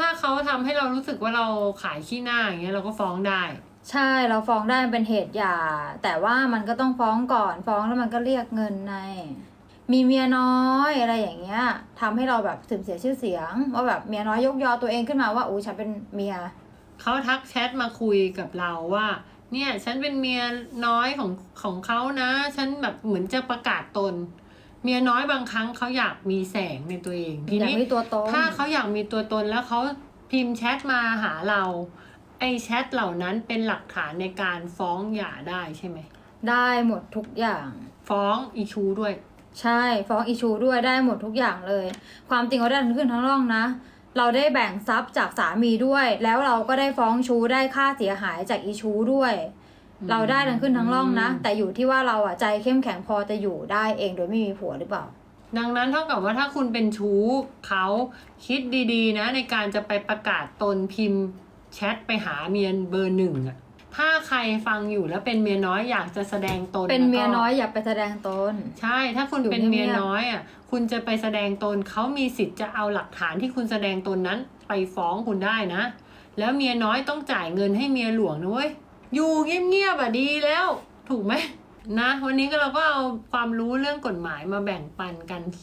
ถ้าเขาทำให้เรารู้สึกว่าเราขายขี้หน้าอย่างเงี้ยเราก็ฟ้องได้ ใช่เราฟ้องได้มันเป็นเหตุหย่าแต่ว่ามันก็ต้องฟ้องก่อนฟ้องแล้วมันก็เรียกเงินใน มีเมียน้อยอะไรอย่างเงี้ยทำให้เราแบบเสื่อมเสียชื่อเสียง ว่าแบบเมียน้อยยกยอตัวเองขึ้นมาว่าอู้ฉันเป็นเมีย เขาทักแชทมาคุยกับเราว่า เนี่ย ฉันเป็นเมียน้อยของของเขานะ ฉันแบบเหมือนจะประกาศตน เมียน้อยบางครั้งเขาอยากมีแสงในตัวเองทีอยากนี้มีตัวตน ถ้าเขาอยากมีตัวตนแล้วเขาพิมพ์แชทมาหาเรา ไอ้แชทเหล่านั้นเป็นหลักฐานในการฟ้องหย่าได้ใช่ไหมได้หมดทุกอย่าง ฟ้องอีชูด้วย ใช่ฟ้องอีชูด้วยได้หมดทุกอย่างเลย ความจริงเขาได้ทั้งขึ้นทั้งร่องนะ เราได้แบ่งทรัพย์จากสามีด้วย แล้วเราก็ได้ฟ้องชูได้ค่าเสียหายจากอีชูด้วยอืม เราได้ทั้งขึ้นทั้งร่องนะ แต่อยู่ที่ว่าเราอะใจเข้มแข็งพอจะอยู่ได้เองโดยไม่มีผัวหรือเปล่า ดังนั้นเท่ากับว่าถ้าคุณเป็นชู้เขาคิดดีๆ นะ ในการจะไปประกาศตนพิมพ์แชทไปหาเมียเบอร์หนึ่งอะถ้าใครฟังอยู่แล้วเป็นเมียน้อยอยากจะแสดงตนเป็นเมียแล้วก็น้อยอย่าไปแสดงตน ใช่ ถ้าคุณอยู่เป็นเมียเงียบๆน้อยอะคุณจะไปแสดงตนเขามีสิทธิ์จะเอาหลักฐานที่คุณแสดงตนนั้น ไปฟ้องคุณได้นะ แล้วเมียน้อยต้องจ่ายเงินให้เมียหลวงนะเว้ย อยู่เงียบๆอะดีแล้ว ถูกไหมนะ วันนี้ก็เราก็เอาความรู้เรื่องกฎหมายมาแบ่งปันกัน